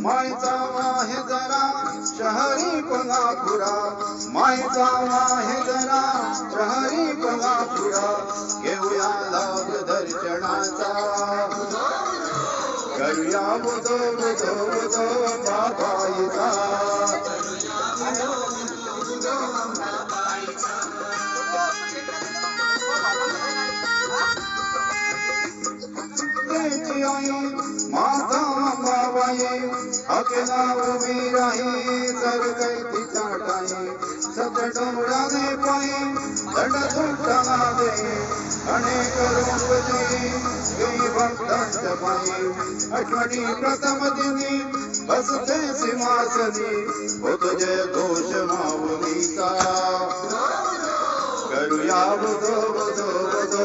मायचा आहे जरा शहरी कोल्हापुरा. मायचा आहे जरा शहरी कोल्हापुरा. घेऊया लाभ दर्शनाचा. करूया बुधो बुधो बुधो बाबा. माता अंबाबाई अकेला उभी राही तर कैती चाटाई सत डोळ्याने पायी दंड सुटाला दे अनेक रूप दे येई भक्तांच्या पायी आठवणी प्रथम दिनी बस बसते सिंहासनी होत जय घोष माऊलीचा करूया बुधो बुधो बुधो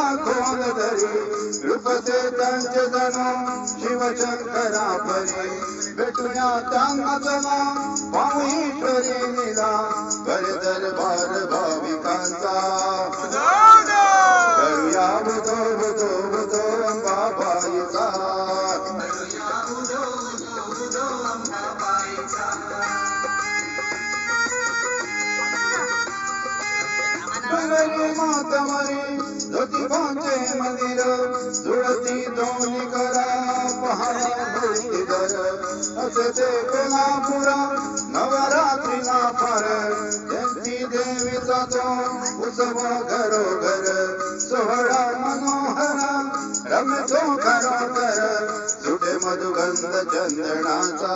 धरी रूपचे त्यांचे जणू शिवशंकरा परी भेटूया त्यांना चला पावीश्वरी निला कर दरबार भाविकांचा करूया बुधो बुधो बुधो अंबाबाईचा डोंगरी मातमरी ज्योतिबाचे मंदिर जुळती दोन्ही करा पहाडा भूतीधर असे ते कोल्हापुरा नवरात्रीला फार त्यांची देवीचा तो उत्सव घरोघर सोहळा मनोहरा रमतो खरोखर सुटे मधुगंध चंदनाचा